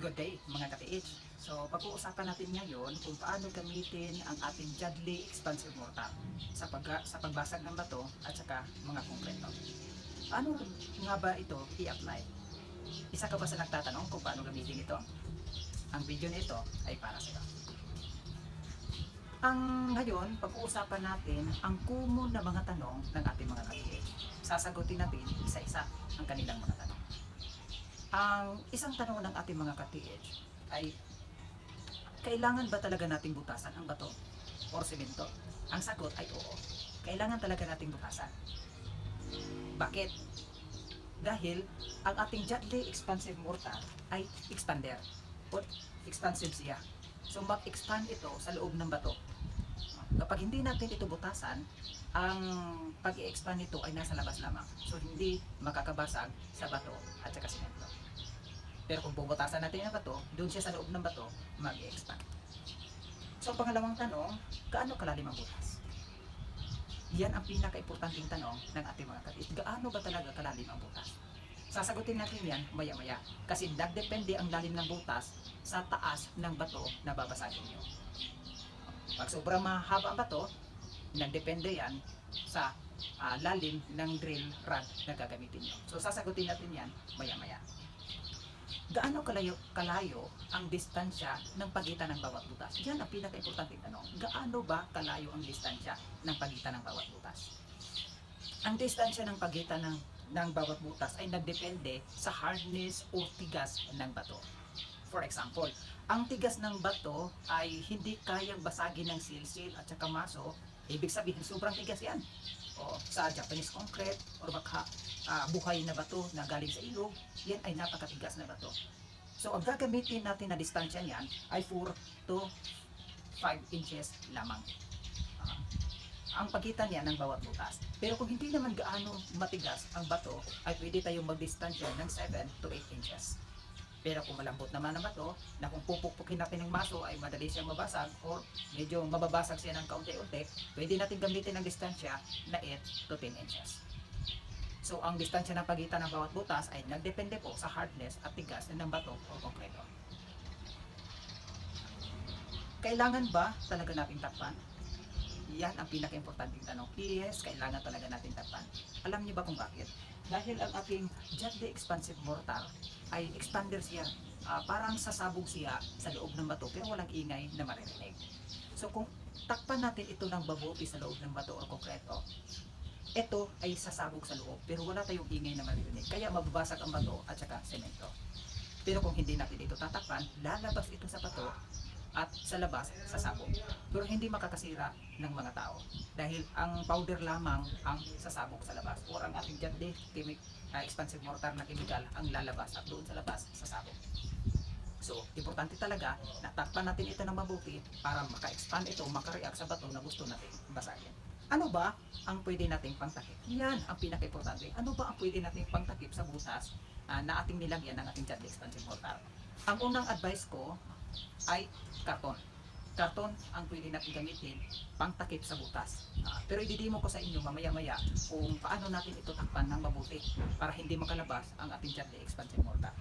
Good day mga ka-TH. So pag-uusapan natin ngayon kung paano gamitin ang ating Jadley Expansive Mortar sa, pag sa pagbasag ng bato at saka mga konkreto. Ano nga ba ito i-apply? Isa ka ba sa nagtatanong kung paano gamitin ito? Ang video nito ay para sa iyo. Ang ngayon, pag-uusapan natin ang common na mga tanong ng ating mga ka-TH. Sasagutin natin isa-isa ang kanilang mga tanong. Ang isang tanong ng ating mga ka-TH ay kailangan ba talaga nating butasan ang bato or semento? Ang sagot ay oo. Kailangan talaga nating butasan. Bakit? Dahil ang ating Jadley Expansive Mortar ay expander or expansive siya. So mag-expand ito sa loob ng bato. Kapag hindi natin ito butasan, ang pag expand nito ay nasa labas lamang. So hindi makakabasag sa bato at saka semento. Pero kung bubutasan natin ang bato, doon siya sa loob ng bato, mag-expand. So, ang pangalawang tanong, gaano kalalim ang butas? Yan ang pinaka-importanting tanong ng ating mga kapit. Gaano ba talaga kalalim ang butas? Sasagutin natin yan maya-maya. Kasi nagdepende ang lalim ng butas sa taas ng bato na babasagin nyo. Pag sobrang mahaba ang bato, nagdepende yan sa ah, lalim ng drill rod na gagamitin nyo. So, sasagutin natin yan maya-maya gaano kalayo, kalayo ang distansya ng pagitan ng bawat butas? Yan ang pinaka-importanting tanong. Gaano ba kalayo ang distansya ng pagitan ng bawat butas? Ang distansya ng pagitan ng, ng bawat butas ay nagdepende sa hardness o tigas ng bato. For example, ang tigas ng bato ay hindi kayang basagin ng silsil at saka maso, ibig sabihin sobrang tigas yan. O sa Japanese concrete or baka ah, buhay na bato na galing sa ilog, yan ay napakatigas na bato. So, ang gagamitin natin na distansya niyan ay 4 to 5 inches lamang. Ah, ang pagitan niya ng bawat butas. Pero kung hindi naman gaano matigas ang bato, ay pwede tayong magdistansya ng 7 to 8 inches. Pero kung malambot naman ang bato, na kung pupukpukin natin ng maso ay madali siyang mabasag or medyo mababasag siya ng kaunti-unti, pwede natin gamitin ang distansya na 8 to 10 inches. So, ang distansya ng pagitan ng bawat butas ay nagdepende po sa hardness at tigas ng bato o konkreto. Kailangan ba talaga nating takpan? Yan ang pinaka-importanting tanong. Yes, kailangan talaga natin takpan. Alam niyo ba kung bakit? Dahil ang ating Jadley Expansive Mortar ay expander siya. Ah, parang sasabog siya sa loob ng bato pero walang ingay na maririnig. So kung takpan natin ito ng babuti sa loob ng bato o konkreto, ito ay sasabog sa loob pero wala tayong ingay na maririnig. Kaya mababasag ang bato at saka semento. Pero kung hindi natin ito tatakpan, lalabas ito sa bato at sa labas sasabog. Pero hindi makakasira ng mga tao dahil ang powder lamang ang sasabog sa labas or ang ating Jadley chemic uh, expansive mortar na chemical ang lalabas at doon sa labas sasabog. So, importante talaga na takpan natin ito ng mabuti para maka-expand ito, maka-react sa bato na gusto natin basagin. Ano ba ang pwede nating pangtakip? Yan ang pinaka-importante. Ano ba ang pwede nating pangtakip sa butas ah, na ating nilagyan ng ating Jadley expansive mortar? Ang unang advice ko ay karton. Karton ang pwede natin gamitin pangtakip sa butas. Ah, pero ididimo ko sa inyo mamaya-maya kung paano natin ito takpan ng mabuti para hindi makalabas ang ating Jadley expansive mortar.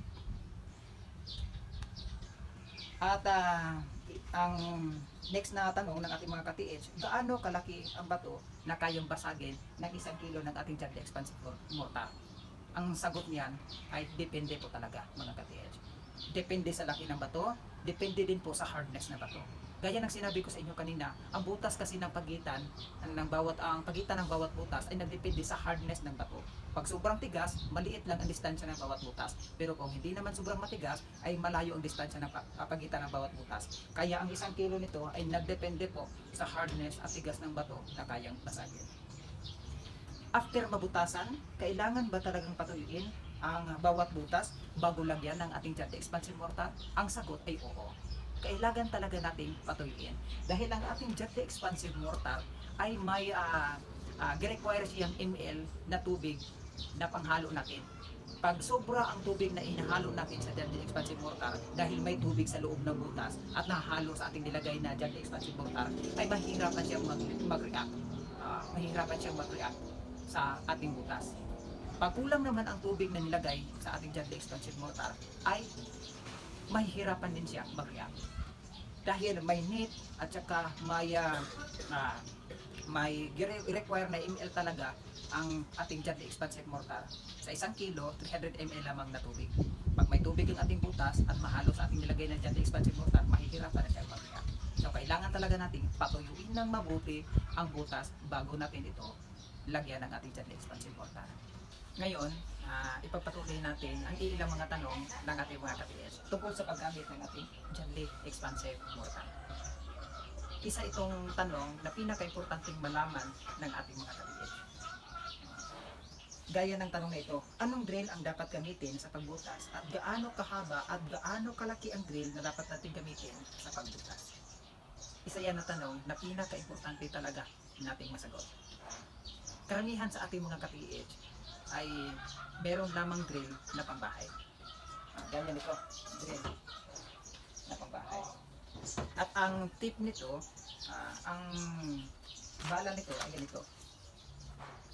At ah, ang next na tanong ng ating mga ka-TH, gaano kalaki ang bato na kayang basagin ng isang kilo ng ating Jadley expansive mortar? Ang sagot niyan ay depende po talaga mga ka-TH. Depende sa laki ng bato, depende din po sa hardness ng bato. Gaya ng sinabi ko sa inyo kanina, ang butas kasi ng pagitan ng bawat ang pagitan ng bawat butas ay nagdepende sa hardness ng bato. Pag sobrang tigas, maliit lang ang distansya ng bawat butas. Pero kung hindi naman sobrang matigas, ay malayo ang distansya ng ah, pagitan ng bawat butas. Kaya ang isang kilo nito ay nagdepende po sa hardness at tigas ng bato na kayang basagin. After mabutasan, kailangan ba talagang patuyuin ang bawat butas bago lagyan ng ating Jadley expansive mortar? Ang sagot ay oo. Kailangan talaga nating patuyuin. Dahil ang ating Jadley expansive mortar ay may uh, require siyang ml na tubig na panghalo natin. Pag sobra ang tubig na inahalo natin sa Jadley expansive mortar dahil may tubig sa loob ng butas at nahalo sa ating nilagay na Jadley expansive mortar ay mahirapan siyang mag- mag-react. Ah, mahirapan siyang mag-react sa ating butas. Pag kulang naman ang tubig na nilagay sa ating Jadley expansive mortar ay mahihirapan din siya mag-react. Dahil may need at saka may ah, may require na ml talaga ang ating gently expansive mortar. Sa isang kilo, 300 ml lamang na tubig. Pag may tubig ang ating butas at mahalo sa ating nilagay na gently expansive mortar, mahihirapan na siya mag-react. So, kailangan talaga nating patuyuin ng mabuti ang butas bago natin ito lagyan ng ating gently expansive mortar. Ngayon, ah, ipagpatuloy natin ang ilang mga tanong ng ating mga ka-PS tungkol sa paggamit ng ating gently expansive mortar. Isa itong tanong na pinaka-importanting malaman ng ating mga ka-PS. Gaya ng tanong na ito, anong drill ang dapat gamitin sa pagbutas at gaano kahaba at gaano kalaki ang drill na dapat natin gamitin sa pagbutas? Isa yan na tanong na pinaka-importante talaga nating masagot. Karamihan sa ating mga ka-PH ay meron lamang drill na pangbahay. Ah, ganyan ito, drill na pangbahay. At ang tip nito, ah, ang bala nito ay ganito.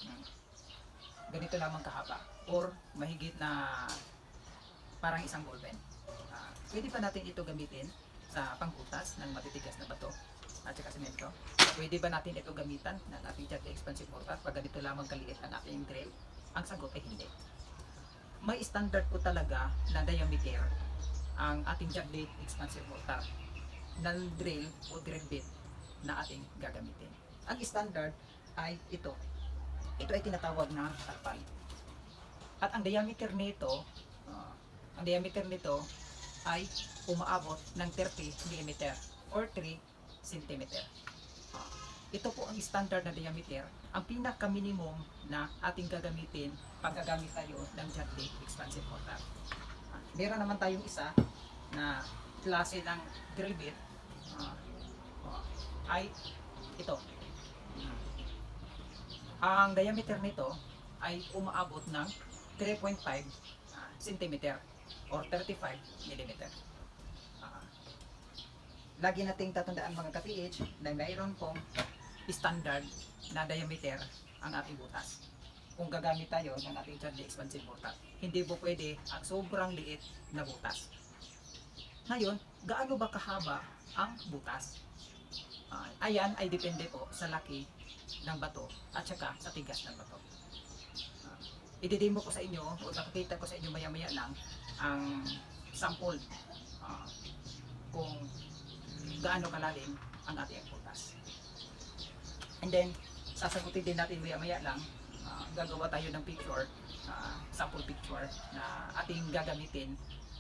Hmm. Ganito lamang kahaba or mahigit na parang isang ballpen. Ah, pwede pa natin ito gamitin sa pangbutas ng matitigas na bato at saka semento. Pwede ba natin ito gamitan ng ating jet expansive mortar pag ganito lamang kaliit ang ating drill? Ang sagot ay hindi. May standard po talaga na diameter ang ating jaglet expansive mortar ng drill o drill bit na ating gagamitin. Ang standard ay ito. Ito ay tinatawag na takpal. At ang diameter nito, ah, ang diameter nito ay umaabot ng 30 mm or 3 cm. Ito po ang standard na diameter, ang pinaka-minimum na ating gagamitin pag gagamit tayo ng Jadley Expansive Mortar. Meron naman tayong isa na klase ng drill bit ah, ay ito. Ang diameter nito ay umaabot ng 3.5 ah, cm or 35 mm. Ah, lagi nating tatandaan mga ka-PH na mayroon pong standard na diameter ang ating butas. Kung gagamit tayo ng ating Chadley expansive mortar, hindi po pwede ang sobrang liit na butas. Ngayon, gaano ba kahaba ang butas? Ah, ayan ay depende po sa laki ng bato at saka sa tigas ng bato. Uh, ididemo ko sa inyo o nakikita ko sa inyo maya-maya lang ang sample ah, kung gaano kalalim ang ating butas. And then, sasagutin din natin maya-maya lang, ah, gagawa tayo ng picture, ah, sample picture na ating gagamitin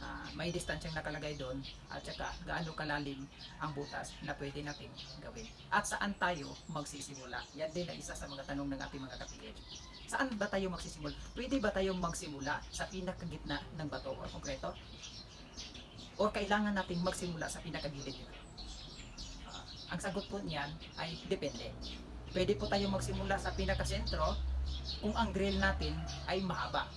Ah, may distansyang nakalagay doon at saka gaano kalalim ang butas na pwede natin gawin. At saan tayo magsisimula? Yan din ang isa sa mga tanong ng ating mga kapitid. Saan ba tayo magsisimula? Pwede ba tayong magsimula sa pinakagitna ng bato o konkreto? O kailangan nating magsimula sa pinakagilid? Ah, ang sagot po niyan ay depende. Pwede po tayong magsimula sa pinakasentro kung ang drill natin ay mahaba.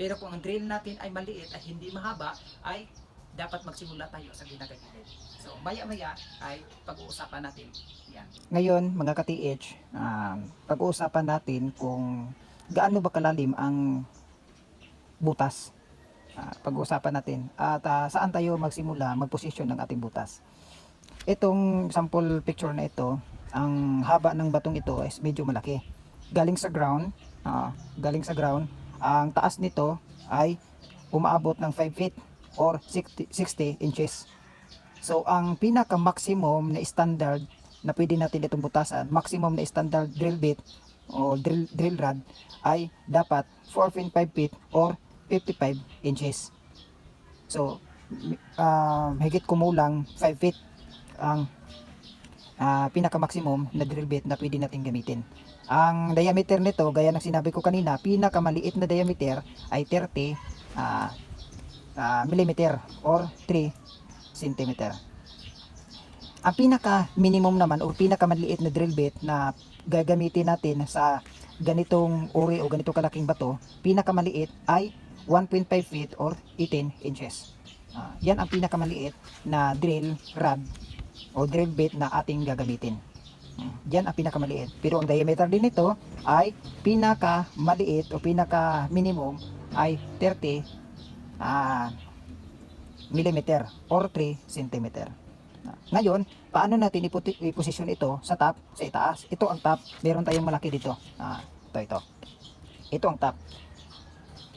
Pero kung ang drill natin ay maliit at hindi mahaba, ay dapat magsimula tayo sa ginagagilid. So, maya-maya ay pag-uusapan natin yan. Ngayon, mga ka-TH, pag-uusapan natin kung gaano ba kalalim ang butas. Ah, pag-uusapan natin. At ah, saan tayo magsimula, magposisyon ng ating butas. Itong sample picture na ito, ang haba ng batong ito is medyo malaki. Galing sa ground, ah, galing sa ground, ang taas nito ay umaabot ng 5 feet or 60, 60 inches. So, ang pinaka-maximum na standard na pwede natin itong butasan, maximum na standard drill bit o drill, drill rod ay dapat 4.5 feet or 55 inches. So, uh, higit kumulang 5 feet ang ah, pinaka-maximum na drill bit na pwede natin gamitin. Ang diameter nito, gaya ng sinabi ko kanina, pinakamaliit na diameter ay 30 ah, ah, millimeter or 3 centimeter. Ang pinaka minimum naman o pinakamaliit na drill bit na gagamitin natin sa ganitong uri o ganito kalaking bato, pinakamaliit ay 1.5 feet or 18 inches. Ah, yan ang pinakamaliit na drill rod o drill bit na ating gagamitin. Diyan ang pinakamaliit. Pero ang diameter din nito ay pinakamaliit o pinaka minimum ay 30 ah millimeter or 3 centimeter. Ngayon, paano natin iposisyon ito sa top, sa itaas? Ito ang top, meron tayong malaki dito. Ah, ito, ito. Ito ang top.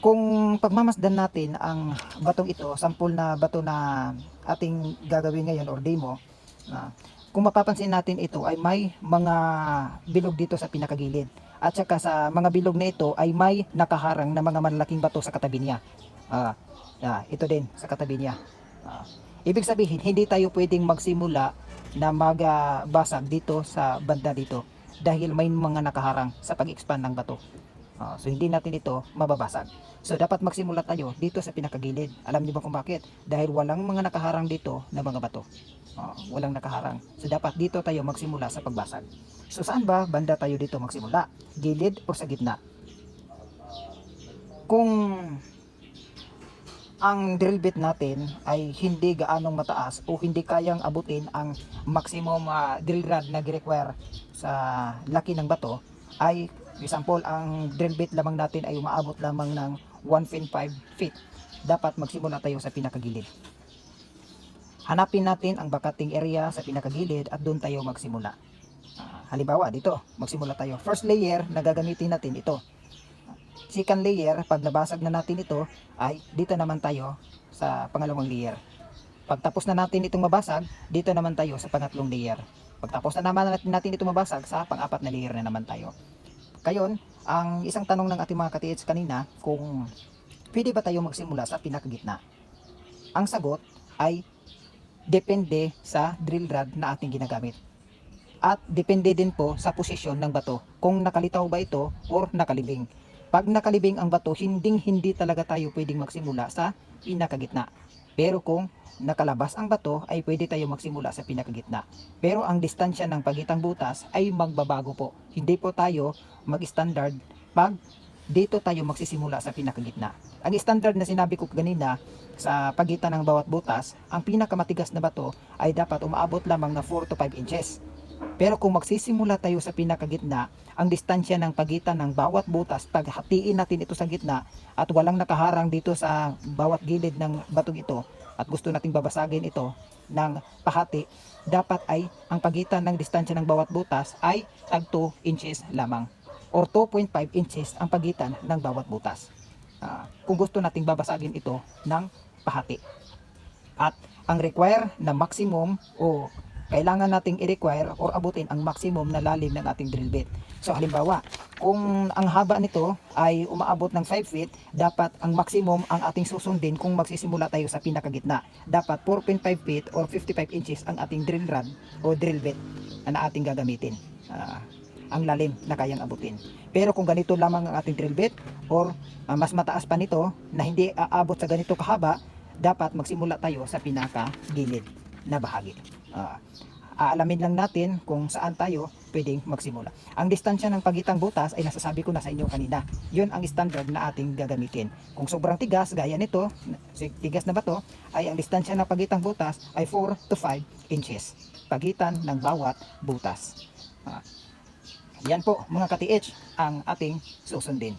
Kung pagmamasdan natin ang batong ito, sample na bato na ating gagawin ngayon or demo, ah, kung mapapansin natin ito ay may mga bilog dito sa pinakagilid. At saka sa mga bilog na ito ay may nakaharang na mga malalaking bato sa katabi niya. Ah, ah, ito din sa katabi niya. Ah, ibig sabihin, hindi tayo pwedeng magsimula na magbasag dito sa banda dito dahil may mga nakaharang sa pag-expand ng bato. Ah, so hindi natin ito mababasag. So dapat magsimula tayo dito sa pinakagilid. Alam niyo ba kung bakit? Dahil walang mga nakaharang dito na mga bato. Ah, walang nakaharang. So dapat dito tayo magsimula sa pagbasag. So saan ba banda tayo dito magsimula? Gilid o sa gitna? Kung ang drill bit natin ay hindi gaanong mataas o hindi kayang abutin ang maximum ah, drill rod na require sa laki ng bato ay example ang drill bit lamang natin ay umaabot lamang ng 1.5 feet. Dapat magsimula tayo sa pinakagilid. Hanapin natin ang bakating area sa pinakagilid at doon tayo magsimula. Ah, halimbawa dito magsimula tayo. First layer na gagamitin natin ito. Second layer pag nabasag na natin ito ay dito naman tayo sa pangalawang layer. Pagtapos na natin itong mabasag dito naman tayo sa pangatlong layer. Pagtapos na naman natin, natin ito mabasag sa pang-apat na layer na naman tayo kayon ang isang tanong ng ating mga katiits kanina kung pwede ba tayo magsimula sa pinakagitna? Ang sagot ay depende sa drill rod na ating ginagamit. At depende din po sa posisyon ng bato kung nakalitaw ba ito or nakalibing. Pag nakalibing ang bato, hinding hindi talaga tayo pwedeng magsimula sa pinakagitna. Pero kung nakalabas ang bato, ay pwede tayo magsimula sa pinakagitna. Pero ang distansya ng pagitang butas ay magbabago po. Hindi po tayo mag-standard pag dito tayo magsisimula sa pinakagitna. Ang standard na sinabi ko kanina sa pagitan ng bawat butas, ang pinakamatigas na bato ay dapat umaabot lamang na 4 to 5 inches. Pero kung magsisimula tayo sa pinakagitna, ang distansya ng pagitan ng bawat butas, pag hatiin natin ito sa gitna at walang nakaharang dito sa bawat gilid ng batong ito at gusto nating babasagin ito ng pahati, dapat ay ang pagitan ng distansya ng bawat butas ay tag 2 inches lamang or 2.5 inches ang pagitan ng bawat butas. Ah, kung gusto nating babasagin ito ng pahati. At ang require na maximum o kailangan nating i-require or abutin ang maximum na lalim ng ating drill bit. So halimbawa, kung ang haba nito ay umaabot ng 5 feet, dapat ang maximum ang ating susundin kung magsisimula tayo sa pinakagitna. Dapat 4.5 feet or 55 inches ang ating drill rod o drill bit na ating gagamitin. Ah, ang lalim na kayang abutin. Pero kung ganito lamang ang ating drill bit or ah, mas mataas pa nito na hindi aabot sa ganito kahaba, dapat magsimula tayo sa pinaka gilid na bahagi. Ah, aalamin lang natin kung saan tayo pwedeng magsimula. Ang distansya ng pagitang butas ay nasasabi ko na sa inyo kanina. Yun ang standard na ating gagamitin. Kung sobrang tigas, gaya nito, tigas na bato, ay ang distansya ng pagitang butas ay 4 to 5 inches. Pagitan ng bawat butas. Ah, yan po mga ka-TH ang ating susundin.